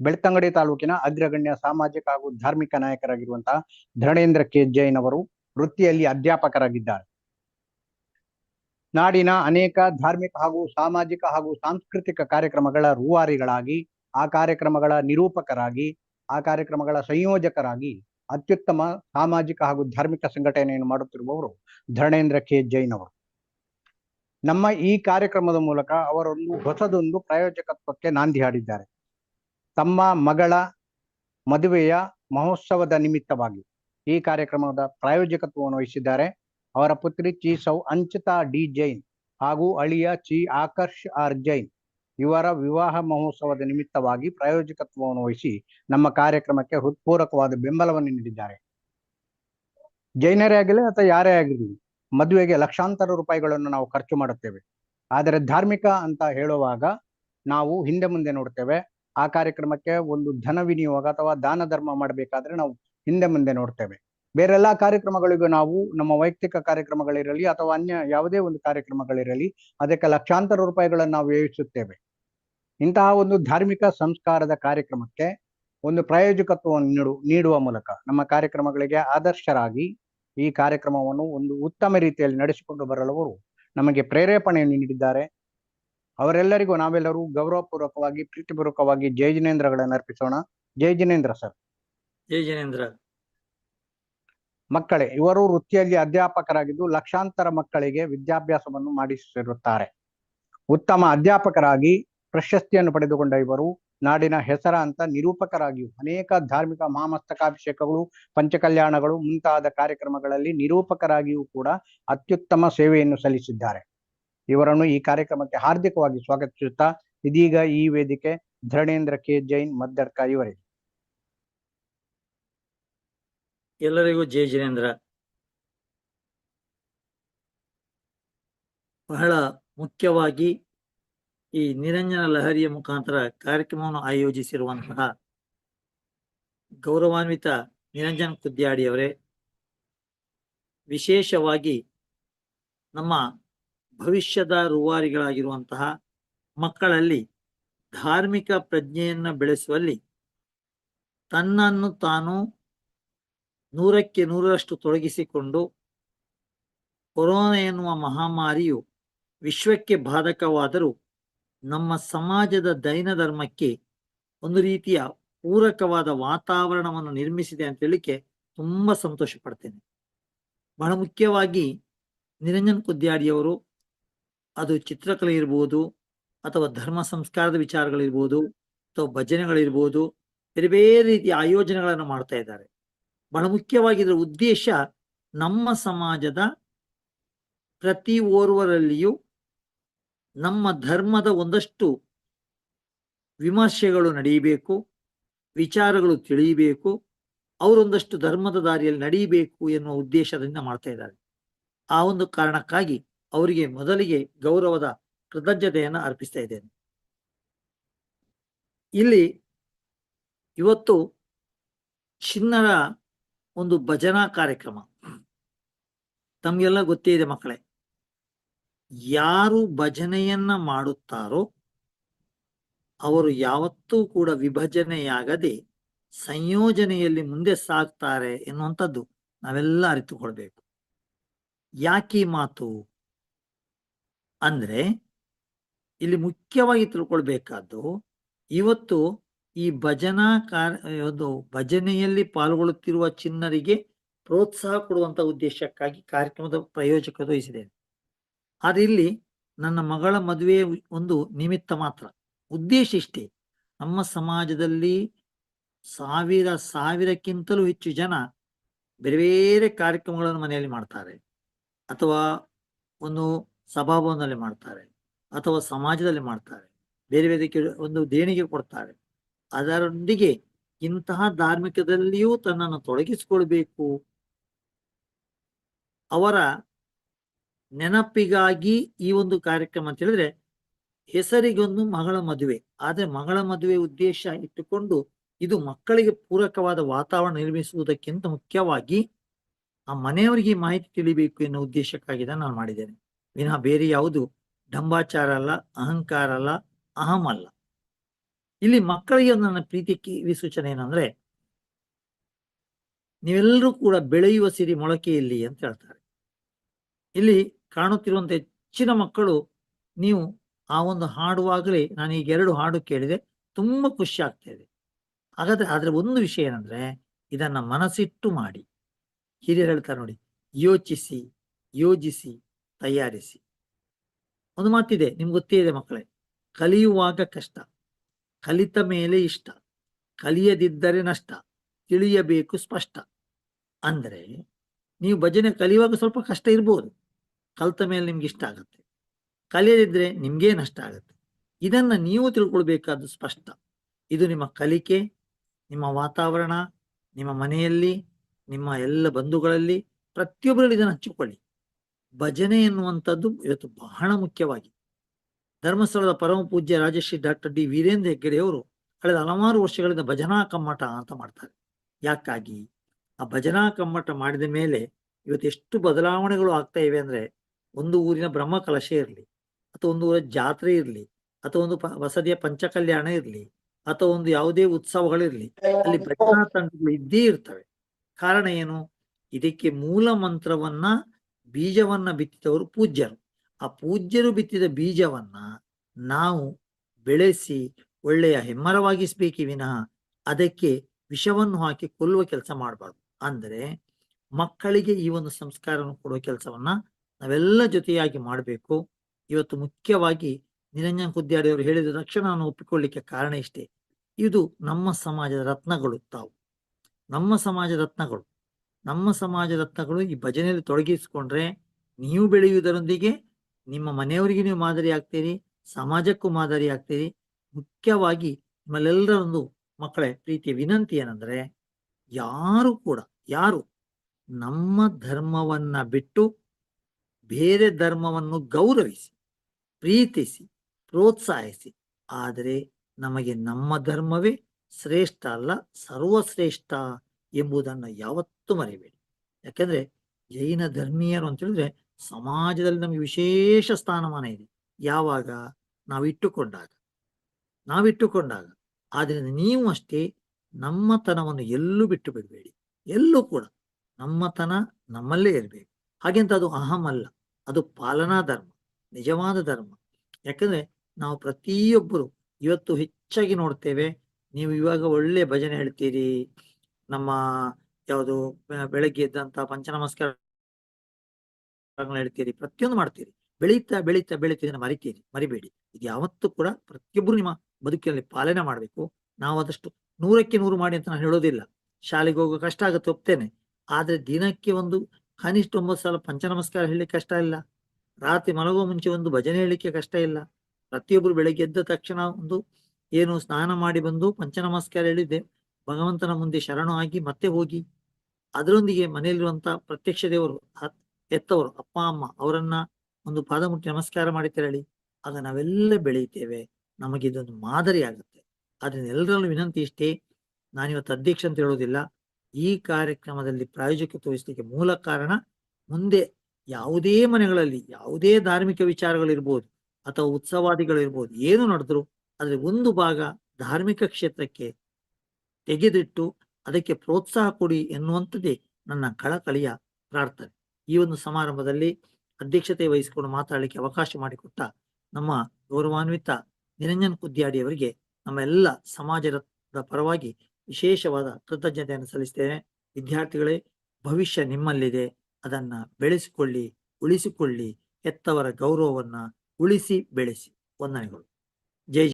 ಬೆಳ್ತಂಗಡಿ ತಾಲೂಕಿನ ಅಗ್ರಗಣ್ಯ ಸಾಮಾಜಿಕ ಹಾಗೂ ಧಾರ್ಮಿಕ ನಾಯಕರಾಗಿರುವಂತಹ ಧರಣೇಂದ್ರ ಕೆ ಜೈನ್ ಅವರು ವೃತ್ತಿಯಲ್ಲಿ ಅಧ್ಯಾಪಕರಾಗಿದ್ದಾರೆ. ನಾಡಿನ ಅನೇಕ ಧಾರ್ಮಿಕ ಹಾಗೂ ಸಾಮಾಜಿಕ ಹಾಗೂ ಸಾಂಸ್ಕೃತಿಕ ಕಾರ್ಯಕ್ರಮಗಳ ರೂವಾರಿಗಳಾಗಿ, ಆ ಕಾರ್ಯಕ್ರಮಗಳ ನಿರೂಪಕರಾಗಿ, ಆ ಕಾರ್ಯಕ್ರಮಗಳ ಸಂಯೋಜಕರಾಗಿ ಅತ್ಯುತ್ತಮ ಸಾಮಾಜಿಕ ಹಾಗೂ ಧಾರ್ಮಿಕ ಸಂಘಟನೆಯನ್ನು ಮಾಡುತ್ತಿರುವವರು ಧರಣೇಂದ್ರ ಕೆ ಜೈನ್ ಅವರು. ನಮ್ಮ ಈ ಕಾರ್ಯಕ್ರಮದ ಮೂಲಕ ಅವರೊಂದು ಹೊಸದೊಂದು ಪ್ರಾಯೋಜಕತ್ವಕ್ಕೆ ನಾಂದಿ ಹಾಡಿದ್ದಾರೆ. ತಮ್ಮ ಮಗಳ ಮದುವೆಯ ಮಹೋತ್ಸವದ ನಿಮಿತ್ತವಾಗಿ ಈ ಕಾರ್ಯಕ್ರಮದ ಪ್ರಾಯೋಜಕತ್ವವನ್ನು ವಹಿಸಿದ್ದಾರೆ. ಅವರ ಪುತ್ರಿ ಚಿ ಸೌ ಅಂಚಿತಾ ಡಿ ಜೈನ್ ಹಾಗೂ ಅಳಿಯ ಚಿ ಆಕರ್ಷ್ ಆರ್ ಜೈನ್ ಇವರ ವಿವಾಹ ಮಹೋತ್ಸವದ ನಿಮಿತ್ತವಾಗಿ ಪ್ರಾಯೋಜಕತ್ವವನ್ನು ವಹಿಸಿ ನಮ್ಮ ಕಾರ್ಯಕ್ರಮಕ್ಕೆ ಹೃತ್ಪೂರ್ವಕವಾದ ಬೆಂಬಲವನ್ನು ನೀಡಿದ್ದಾರೆ. ಜೈನರೇ ಆಗಲಿ ಅಥವಾ ಯಾರೇ ಆಗಿರಲಿ ಮದುವೆಗೆ ಲಕ್ಷಾಂತರ ರೂಪಾಯಿಗಳನ್ನು ನಾವು ಖರ್ಚು ಮಾಡುತ್ತೇವೆ. ಆದರೆ ಧಾರ್ಮಿಕ ಅಂತ ಹೇಳುವಾಗ ನಾವು ಹಿಂದೆ ಮುಂದೆ ನೋಡ್ತೇವೆ. ಆ ಕಾರ್ಯಕ್ರಮಕ್ಕೆ ಒಂದು ಧನ ವಿನಿಯೋಗ ಅಥವಾ ದಾನ ಧರ್ಮ ಮಾಡಬೇಕಾದ್ರೆ ನಾವು ಹಿಂದೆ ಮುಂದೆ ನೋಡ್ತೇವೆ. ಬೇರೆಲ್ಲಾ ಕಾರ್ಯಕ್ರಮಗಳಿಗೂ ನಾವು ನಮ್ಮ ವೈಯಕ್ತಿಕ ಕಾರ್ಯಕ್ರಮಗಳಿರಲಿ ಅಥವಾ ಅನ್ಯ ಯಾವುದೇ ಒಂದು ಕಾರ್ಯಕ್ರಮಗಳಿರಲಿ ಅದಕ್ಕೆ ಲಕ್ಷಾಂತರ ರೂಪಾಯಿಗಳನ್ನು ನಾವು ವ್ಯಯಿಸುತ್ತೇವೆ. ಇಂತಹ ಒಂದು ಧಾರ್ಮಿಕ ಸಂಸ್ಕಾರದ ಕಾರ್ಯಕ್ರಮಕ್ಕೆ ಒಂದು ಪ್ರಾಯೋಜಕತ್ವವನ್ನು ನೀಡು, ನೀಡುವ ಮೂಲಕ ನಮ್ಮ ಕಾರ್ಯಕ್ರಮಗಳಿಗೆ ಆದರ್ಶರಾಗಿ ಈ ಕಾರ್ಯಕ್ರಮವನ್ನು ಒಂದು ಉತ್ತಮ ರೀತಿಯಲ್ಲಿ ನಡೆಸಿಕೊಂಡು ಬರಲವರು ನಮಗೆ ಪ್ರೇರೇಪಣೆಯನ್ನು ನೀಡಿದ್ದಾರೆ. ಅವರೆಲ್ಲರಿಗೂ ನಾವೆಲ್ಲರೂ ಗೌರವಪೂರ್ವಕವಾಗಿ ಪ್ರೀತಿಪೂರ್ವಕವಾಗಿ ಜಯ ಜಿನೇಂದ್ರಗಳನ್ನು ಅರ್ಪಿಸೋಣ. ಜಯ ಜಿನೇಂದ್ರ ಸರ್. ಜೈ ಜಿನೇಂದ್ರ. ಮಕ್ಕಳೇ ಇವರು ವೃತ್ತಿಯಲ್ಲಿ ಅಧ್ಯಾಪಕರಾಗಿದ್ದು ಲಕ್ಷಾಂತರ ಮಕ್ಕಳಿಗೆ ವಿದ್ಯಾಭ್ಯಾಸವನ್ನು ಮಾಡಿಸಿರುತ್ತಾರೆ. ಉತ್ತಮ ಅಧ್ಯಾಪಕರಾಗಿ ಪ್ರಶಸ್ತಿಯನ್ನು ಪಡೆದುಕೊಂಡ ಇವರು ನಾಡಿನ ಹೆಸರಾಂತ ನಿರೂಪಕರಾಗಿಯೂ ಅನೇಕ ಧಾರ್ಮಿಕ ಮಹಾಮಸ್ತಕಾಭಿಷೇಕಗಳು ಪಂಚಕಲ್ಯಾಣಗಳು ಮುಂತಾದ ಕಾರ್ಯಕ್ರಮಗಳಲ್ಲಿ ನಿರೂಪಕರಾಗಿಯೂ ಕೂಡ ಅತ್ಯುತ್ತಮ ಸೇವೆಯನ್ನು ಸಲ್ಲಿಸಿದ್ದಾರೆ. ಇವರನ್ನು ಈ ಕಾರ್ಯಕ್ರಮಕ್ಕೆ ಹಾರ್ದಿಕವಾಗಿ ಸ್ವಾಗತಿಸುತ್ತಾ ಇದೀಗ ಈ ವೇದಿಕೆ ಧರಣೇಂದ್ರ ಕೆ ಜೈನ್ ಮದ್ದಡ್ಕ ಇವರಿಗೆ ಎಲ್ಲರಿಗೂ ಜೈ ಜಿನೇಂದ್ರ ಬಹಳ ಮುಖ್ಯವಾಗಿ ಈ ನಿರಂಜನ ಲಹರಿಯ ಮುಖಾಂತರ ಕಾರ್ಯಕ್ರಮವನ್ನು ಆಯೋಜಿಸಿರುವಂತಹ ಗೌರವಾನ್ವಿತ ನಿರಂಜನ್ ಕುದ್ಯಾಡಿಯವರೇ ವಿಶೇಷವಾಗಿ ನಮ್ಮ ಭವಿಷ್ಯದ ರೂವಾರಿಗಳಾಗಿರುವಂತಹ ಮಕ್ಕಳಲ್ಲಿ ಧಾರ್ಮಿಕ ಪ್ರಜ್ಞೆಯನ್ನು ಬೆಳೆಸುವಲ್ಲಿ ತನ್ನನ್ನು ತಾನು ನೂರಕ್ಕೆ ನೂರರಷ್ಟು ತೊಡಗಿಸಿಕೊಂಡು ಕೊರೋನಾ ಎನ್ನುವ ಮಹಾಮಾರಿಯು ವಿಶ್ವಕ್ಕೆ ಬಾಧಕವಾದರೂ ನಮ್ಮ ಸಮಾಜದ ದೈನ ಧರ್ಮಕ್ಕೆ ಒಂದು ರೀತಿಯ ಪೂರಕವಾದ ವಾತಾವರಣವನ್ನು ನಿರ್ಮಿಸಿದೆ ಅಂತ ಹೇಳಿಕ್ಕೆ ತುಂಬಾ ಸಂತೋಷ ಪಡ್ತೇನೆ. ಬಹಳ ಮುಖ್ಯವಾಗಿ ನಿರಂಜನ್ ಕುದ್ಯಾಡಿಯವರು ಅದು ಚಿತ್ರಕಲೆ ಇರ್ಬೋದು ಅಥವಾ ಧರ್ಮ ಸಂಸ್ಕಾರದ ವಿಚಾರಗಳಿರ್ಬೋದು ಅಥವಾ ಭಜನೆಗಳಿರ್ಬೋದು ಬೇರೆ ಬೇರೆ ರೀತಿಯ ಆಯೋಜನೆಗಳನ್ನು ಮಾಡ್ತಾ ಇದ್ದಾರೆ. ಬಹಳ ಮುಖ್ಯವಾಗಿ ಇದರ ಉದ್ದೇಶ ನಮ್ಮ ಸಮಾಜದ ಪ್ರತಿ ಓರ್ವರಲ್ಲಿಯೂ ನಮ್ಮ ಧರ್ಮದ ಒಂದಷ್ಟು ವಿಮರ್ಶೆಗಳು ನಡೆಯಬೇಕು, ವಿಚಾರಗಳು ತಿಳಿಯಬೇಕು, ಅವರೊಂದಷ್ಟು ಧರ್ಮದ ದಾರಿಯಲ್ಲಿ ನಡೆಯಬೇಕು ಎನ್ನುವ ಉದ್ದೇಶದಿಂದ ಮಾಡ್ತಾ ಇದ್ದಾರೆ. ಆ ಒಂದು ಕಾರಣಕ್ಕಾಗಿ ಅವರಿಗೆ ಮೊದಲಿಗೆ ಗೌರವದ ಕೃತಜ್ಞತೆಯನ್ನು ಅರ್ಪಿಸ್ತಾ ಇದ್ದೇನೆ. ಇಲ್ಲಿ ಇವತ್ತು ಚಿನ್ನರ ಒಂದು ಭಜನಾ ಕಾರ್ಯಕ್ರಮ. ತಮ್ಗೆಲ್ಲ ಗೊತ್ತೇ ಇದೆ ಮಕ್ಕಳೇ. ಯಾರು ಭಜನೆಯನ್ನ ಮಾಡುತ್ತಾರೋ ಅವರು ಯಾವತ್ತೂ ಕೂಡ ವಿಭಜನೆಯಾಗದೆ ಸಂಯೋಜನೆಯಲ್ಲಿ ಮುಂದೆ ಸಾಗ್ತಾರೆ ಎನ್ನುವಂಥದ್ದು ನಾವೆಲ್ಲ ಅರಿತುಕೊಳ್ಬೇಕು. ಯಾಕೆ ಮಾತು? ಅಂದ್ರೆ ಇಲ್ಲಿ ಮುಖ್ಯವಾಗಿ ತಿಳ್ಕೊಳ್ಬೇಕಾದ್ದು ಇವತ್ತು ಈ ಭಜನಾ ಕಾರ್ಯ ಒಂದು ಭಜನೆಯಲ್ಲಿ ಪಾಲ್ಗೊಳ್ಳುತ್ತಿರುವ ಚಿನ್ನರಿಗೆ ಪ್ರೋತ್ಸಾಹ ಕೊಡುವಂತ ಉದ್ದೇಶಕ್ಕಾಗಿ ಕಾರ್ಯಕ್ರಮದ ಪ್ರಯೋಜಕ ವಹಿಸಿದ್ದೇನೆ ಆದ್ರೆ ಇಲ್ಲಿ ನನ್ನ ಮಗಳ ಮದುವೆ ಒಂದು ನಿಮಿತ್ತ ಮಾತ್ರ. ಉದ್ದೇಶ ಇಷ್ಟೇ. ನಮ್ಮ ಸಮಾಜದಲ್ಲಿ ಸಾವಿರ, ಸಾವಿರಕ್ಕಿಂತಲೂ ಹೆಚ್ಚು ಜನ ಬೇರೆ ಬೇರೆ ಕಾರ್ಯಕ್ರಮಗಳನ್ನು ಮನೆಯಲ್ಲಿ ಮಾಡ್ತಾರೆ. ಅಥವಾ ಒಂದು ಸಭಾಭವನದಲ್ಲಿ ಮಾಡ್ತಾರೆ ಅಥವಾ ಸಮಾಜದಲ್ಲಿ ಮಾಡ್ತಾರೆ. ಬೇರೆ ಬೇರೆ ಒಂದು ದೇಣಿಗೆ ಕೊಡ್ತಾರೆ. ಅದರೊಂದಿಗೆ ಇಂತಹ ಧಾರ್ಮಿಕದಲ್ಲಿಯೂ ತನ್ನನ್ನು ತೊಡಗಿಸಿಕೊಳ್ಬೇಕು. ಅವರ ನೆನಪಿಗಾಗಿ ಈ ಒಂದು ಕಾರ್ಯಕ್ರಮ ಅಂತ ಹೇಳಿದ್ರೆ ಹೆಸರಿಗೊಂದು ಮಗಳ ಮದುವೆ. ಆದ್ರೆ ಮಗಳ ಮದುವೆ ಉದ್ದೇಶ ಇಟ್ಟುಕೊಂಡು ಇದು ಮಕ್ಕಳಿಗೆ ಪೂರಕವಾದ ವಾತಾವರಣ ನಿರ್ಮಿಸುವುದಕ್ಕಿಂತ ಮುಖ್ಯವಾಗಿ ಆ ಮನೆಯವರಿಗೆ ಮಾಹಿತಿ ತಿಳಿಬೇಕು ಎನ್ನುವ ಉದ್ದೇಶಕ್ಕಾಗಿ ನಾನು ಮಾಡಿದ್ದೇನೆ. ವಿನಃ ಬೇರೆ ಯಾವುದು? ಡಂಬಾಚಾರ ಅಲ್ಲ, ಅಹಂಕಾರ ಅಲ್ಲ, ಅಹಂ ಅಲ್ಲ. ಇಲ್ಲಿ ಮಕ್ಕಳಿಗೆ ನನ್ನ ಪ್ರೀತಿ ಕಿವಿ ಸೂಚನೆ ಏನಂದ್ರೆ, ನೀವೆಲ್ಲರೂ ಕೂಡ ಬೆಳೆಯುವ ಸಿರಿ ಮೊಳಕೆಯಲ್ಲಿ ಅಂತ ಹೇಳ್ತಾರೆ. ಇಲ್ಲಿ ಕಾಣುತ್ತಿರುವಂತ ಹೆಚ್ಚಿನ ಮಕ್ಕಳು, ನೀವು ಆ ಒಂದು ಹಾಡುವಾಗಲೇ, ನಾನು ಈಗ ಎರಡು ಹಾಡು ಕೇಳಿದೆ, ತುಂಬಾ ಖುಷಿ ಆಗ್ತಾ ಇದೆ. ಹಾಗಾದ್ರೆ ಆದ್ರೆ ಒಂದು ವಿಷಯ ಏನಂದ್ರೆ, ಇದನ್ನ ಮನಸ್ಸಿಟ್ಟು ಮಾಡಿ. ಹಿರಿಯರು ಹೇಳ್ತಾರೆ ನೋಡಿ, ಯೋಚಿಸಿ, ಯೋಜಿಸಿ. ತಯಾರಿಸಿ ಒಂದು ಮಾತಿದೆ ನಿಮ್ಗೆ ಗೊತ್ತೇ ಇದೆ ಮಕ್ಕಳೇ ಕಲಿಯುವಾಗ ಕಷ್ಟ ಕಲಿತ ಮೇಲೆ ಇಷ್ಟ ಕಲಿಯದಿದ್ದರೆ ನಷ್ಟ ತಿಳಿಯಬೇಕು ಸ್ಪಷ್ಟ ಅಂದ್ರೆ ನೀವು ಭಜನೆ ಕಲಿಯುವಾಗ ಸ್ವಲ್ಪ ಕಷ್ಟ ಇರ್ಬೋದು ಕಲಿತ ಮೇಲೆ ನಿಮ್ಗೆ ಇಷ್ಟ ಆಗುತ್ತೆ ಕಲಿಯದಿದ್ರೆ ನಿಮ್ಗೇ ನಷ್ಟ ಆಗುತ್ತೆ ಇದನ್ನ ನೀವು ತಿಳ್ಕೊಳ್ಬೇಕಾದ್ದು ಸ್ಪಷ್ಟ ಇದು ನಿಮ್ಮ ಕಲಿಕೆ ನಿಮ್ಮ ವಾತಾವರಣ ನಿಮ್ಮ ಮನೆಯಲ್ಲಿ ನಿಮ್ಮ ಎಲ್ಲ ಬಂಧುಗಳಲ್ಲಿ ಪ್ರತಿಯೊಬ್ಬರಲ್ಲಿ ಇದನ್ನು ಹಂಚಿಕೊಳ್ಳಿ ಭಜನೆ ಎನ್ನುವಂಥದ್ದು ಇವತ್ತು ಬಹಳ ಮುಖ್ಯವಾಗಿದೆ ಧರ್ಮಸ್ಥಳದ ಪರಮ ಪೂಜ್ಯ ರಾಜಶ್ರೀ ಡಾಕ್ಟರ್ ಡಿ ವೀರೇಂದ್ರ ಹೆಗ್ಗಡೆಯವರು ಕಳೆದ ಹಲವಾರು ವರ್ಷಗಳಿಂದ ಭಜನಾ ಕಮ್ಮಟ ಅಂತ ಮಾಡ್ತಾರೆ. ಯಾಕಾಗಿ? ಆ ಭಜನಾ ಕಮ್ಮಟ ಮಾಡಿದ ಮೇಲೆ ಇವತ್ತು ಎಷ್ಟು ಬದಲಾವಣೆಗಳು ಆಗ್ತಾ ಇವೆ ಅಂದ್ರೆ ಒಂದು ಊರಿನ ಬ್ರಹ್ಮ ಕಲಶ ಇರಲಿ, ಅಥವಾ ಒಂದು ಊರ ಜಾತ್ರೆ ಇರಲಿ, ಅಥವಾ ಒಂದು ಬಸದಿಯ ಪಂಚಕಲ್ಯಾಣ ಇರಲಿ, ಅಥವಾ ಒಂದು ಯಾವುದೇ ಉತ್ಸವಗಳಿರ್ಲಿ ಅಲ್ಲಿ ಭಜನಾ ತಂಡಗಳು ಇದ್ದೇ ಇರ್ತವೆ. ಕಾರಣ ಏನು? ಇದಕ್ಕೆ ಮೂಲ ಮಂತ್ರವನ್ನ ಬೀಜವನ್ನ ಬಿತ್ತಿದವರು ಪೂಜ್ಯರು. ಆ ಪೂಜ್ಯರು ಬಿತ್ತಿದ ಬೀಜವನ್ನ ನಾವು ಬೆಳೆಸಿ ಒಳ್ಳೆಯ ಹೆಮ್ಮರವಾಗಿಸ್ಬೇಕಿ ವಿನಃ ಅದಕ್ಕೆ ವಿಷವನ್ನು ಹಾಕಿ ಕೊಲ್ಲುವ ಕೆಲಸ ಮಾಡಬಾರ್ದು. ಅಂದರೆ ಮಕ್ಕಳಿಗೆ ಈ ಒಂದು ಸಂಸ್ಕಾರವನ್ನು ಕೊಡುವ ಕೆಲಸವನ್ನ ನಾವೆಲ್ಲ ಜೊತೆಯಾಗಿ ಮಾಡಬೇಕು. ಇವತ್ತು ಮುಖ್ಯವಾಗಿ ನಿರಂಜನ್ ಕುದ್ಯಾಡಿ ಅವರು ಹೇಳಿದ ತಕ್ಷಣ ನಾನು ಒಪ್ಪಿಕೊಳ್ಳಿಕ್ಕೆ ಕಾರಣ ಇಷ್ಟೇ. ಇದು ನಮ್ಮ ಸಮಾಜದ ರತ್ನಗಳು ತಾವು. ನಮ್ಮ ಸಮಾಜ ರತ್ನಗಳು. ನಮ್ಮ ಸಮಾಜ ರತ್ನಗಳು ಈ ಭಜನೆಯಲ್ಲಿ ತೊಡಗಿಸಿಕೊಂಡ್ರೆ ನೀವು ಬೆಳೆಯುವುದರೊಂದಿಗೆ ನಿಮ್ಮ ಮನೆಯವರಿಗೆ ನೀವು ಮಾದರಿ ಆಗ್ತೀರಿ, ಸಮಾಜಕ್ಕೂ ಮಾದರಿ ಆಗ್ತೀರಿ. ಮುಖ್ಯವಾಗಿ ನಿಮ್ಮಲ್ಲೆಲ್ಲರ ಒಂದು ಮಕ್ಕಳೇ, ಪ್ರೀತಿಯ ವಿನಂತಿ ಏನಂದ್ರೆ ಯಾರು ಕೂಡ, ಯಾರು ನಮ್ಮ ಧರ್ಮವನ್ನ ಬಿಟ್ಟು ಬೇರೆ ಧರ್ಮವನ್ನು ಗೌರವಿಸಿ, ಪ್ರೀತಿಸಿ, ಪ್ರೋತ್ಸಾಹಿಸಿ, ಆದರೆ ನಮಗೆ ನಮ್ಮ ಧರ್ಮವೇ ಶ್ರೇಷ್ಠ ಅಲ್ಲ, ಸರ್ವಶ್ರೇಷ್ಠ ಎಂಬುದನ್ನು ಯಾವತ್ತೂ ಮರೆಯಬೇಡಿ. ಯಾಕಂದ್ರೆ ಜೈನ ಧರ್ಮೀಯರು ಅಂತ ಹೇಳಿದ್ರೆ ಸಮಾಜದಲ್ಲಿ ನಮಗೆ ವಿಶೇಷ ಸ್ಥಾನಮಾನ ಇದೆ. ಯಾವಾಗ? ನಾವಿಟ್ಟುಕೊಂಡಾಗ. ನಾವಿಟ್ಟುಕೊಂಡಾಗ. ಆದ್ರಿಂದ ನೀವು ಅಷ್ಟೇ ನಮ್ಮತನವನ್ನು ಎಲ್ಲೂ ಬಿಟ್ಟು ಬಿಡಬೇಡಿ. ಎಲ್ಲೂ ಕೂಡ ನಮ್ಮತನ ನಮ್ಮಲ್ಲೇ ಇರಬೇಕು. ಹಾಗೆಂತ ಅದು ಅಹಂ ಅಲ್ಲ. ಅದು ಪಾಲನಾ ಧರ್ಮ, ನಿಜವಾದ ಧರ್ಮ. ಯಾಕಂದ್ರೆ ನಾವು ಪ್ರತಿಯೊಬ್ಬರು ಇವತ್ತು ಹೆಚ್ಚಾಗಿ ನೋಡ್ತೇವೆ, ನೀವು ಇವಾಗ ಒಳ್ಳೆ ಭಜನೆ ಹೇಳ್ತೀರಿ ನಮ್ಮ ಯಾವುದು ಬೆಳಗ್ಗೆ ಎದ್ದಂತ ಪಂಚ ನಮಸ್ಕಾರ ಹೇಳ್ತೀರಿ, ಪ್ರತಿಯೊಂದು ಮಾಡ್ತೀರಿ. ಬೆಳೀತಾ ಬೆಳೀತಾ ಬೆಳೀತಿದ್ರೆ ಮರಿತೀರಿ, ಮರಿಬೇಡಿ. ಇದು ಯಾವತ್ತೂ ಕೂಡ ಪ್ರತಿಯೊಬ್ಬರು ನಿಮ್ಮ ಬದುಕಿನಲ್ಲಿ ಪಾಲನೆ ಮಾಡಬೇಕು. ನಾವು ಅದಷ್ಟು ನೂರಕ್ಕೆ ನೂರು ಮಾಡಿ ಅಂತ ನಾನು ಹೇಳೋದಿಲ್ಲ. ಶಾಲೆಗೆ ಹೋಗೋ ಕಷ್ಟ ಆಗುತ್ತೆ, ಒಪ್ತೇನೆ. ಆದ್ರೆ ದಿನಕ್ಕೆ ಒಂದು ಕನಿಷ್ಠ ಒಂಬತ್ತು ಸಲ ಪಂಚ ನಮಸ್ಕಾರ ಹೇಳಲಿಕ್ಕೆ ಕಷ್ಟ ಇಲ್ಲ. ರಾತ್ರಿ ಮಲಗುವ ಮುಂಚೆ ಒಂದು ಭಜನೆ ಹೇಳಲಿಕ್ಕೆ ಕಷ್ಟ ಇಲ್ಲ. ಪ್ರತಿಯೊಬ್ಬರು ಬೆಳಗ್ಗೆ ಎದ್ದ ತಕ್ಷಣ ಒಂದು ಏನು ಸ್ನಾನ ಮಾಡಿ ಬಂದು ಪಂಚ ನಮಸ್ಕಾರ ಹೇಳಿದ್ದೆ. ಭಗವಂತನ ಮುಂದೆ ಶರಣು ಆಗಿ ಮತ್ತೆ ಹೋಗಿ ಅದರೊಂದಿಗೆ ಮನೆಯಲ್ಲಿರುವಂತ ಪ್ರತ್ಯಕ್ಷ ದೇವರು ಎತ್ತವರು ಅಪ್ಪ, ಅಮ್ಮ ಅವರನ್ನ ಒಂದು ಪಾದ ಮುಟ್ಟಿ ನಮಸ್ಕಾರ ಮಾಡಿ ತೆರಳಿ ಆಗ ನಾವೆಲ್ಲ ಬೆಳೆಯುತ್ತೇವೆ. ನಮಗೆ ಇದೊಂದು ಮಾದರಿ ಆಗುತ್ತೆ. ಆದ್ರಿಂದ ಎಲ್ಲರಲ್ಲೂ ವಿನಂತಿ ಇಷ್ಟೇ, ನಾನಿವತ್ತು ಅಧ್ಯಕ್ಷ ಅಂತ ಹೇಳೋದಿಲ್ಲ ಈ ಕಾರ್ಯಕ್ರಮದಲ್ಲಿ ಪ್ರಾಯೋಜಕ ತೋರಿಸಲಿಕ್ಕೆ ಮೂಲ ಕಾರಣ ಮುಂದೆ ಯಾವುದೇ ಮನೆಗಳಲ್ಲಿ ಯಾವುದೇ ಧಾರ್ಮಿಕ ವಿಚಾರಗಳಿರ್ಬೋದು ಅಥವಾ ಉತ್ಸವಾದಿಗಳಿರ್ಬೋದು, ಏನು ನಡೆದ್ರು ಆದ್ರೆ ಒಂದು ಭಾಗ ಧಾರ್ಮಿಕ ಕ್ಷೇತ್ರಕ್ಕೆ ತೆಗೆದಿಟ್ಟು ಅದಕ್ಕೆ ಪ್ರೋತ್ಸಾಹ ಕೊಡಿ ಎನ್ನುವಂಥದ್ದೇ ನನ್ನ ಕಳಕಳಿಯ ಪ್ರಾರ್ಥನೆ. ಈ ಒಂದು ಸಮಾರಂಭದಲ್ಲಿ ಅಧ್ಯಕ್ಷತೆ ವಹಿಸಿಕೊಂಡು ಮಾತಾಡಲಿಕ್ಕೆ ಅವಕಾಶ ಮಾಡಿಕೊಟ್ಟ ನಮ್ಮ ಗೌರವಾನ್ವಿತ ನಿರಂಜನ್ ಕುದ್ಯಾಡಿ ಅವರಿಗೆ ನಮ್ಮ ಎಲ್ಲ ಸಮಾಜದ ಪರವಾಗಿ ವಿಶೇಷವಾದ ಕೃತಜ್ಞತೆಯನ್ನು ಸಲ್ಲಿಸ್ತೇನೆ. ವಿದ್ಯಾರ್ಥಿಗಳೇ, ಭವಿಷ್ಯ ನಿಮ್ಮಲ್ಲಿದೆ. ಅದನ್ನ ಬೆಳೆಸಿಕೊಳ್ಳಿ, ಉಳಿಸಿಕೊಳ್ಳಿ. ಹೆತ್ತವರ ಗೌರವವನ್ನ ಉಳಿಸಿ ಬೆಳೆಸಿ. ವಂದನೆಗಳು. ಜೈ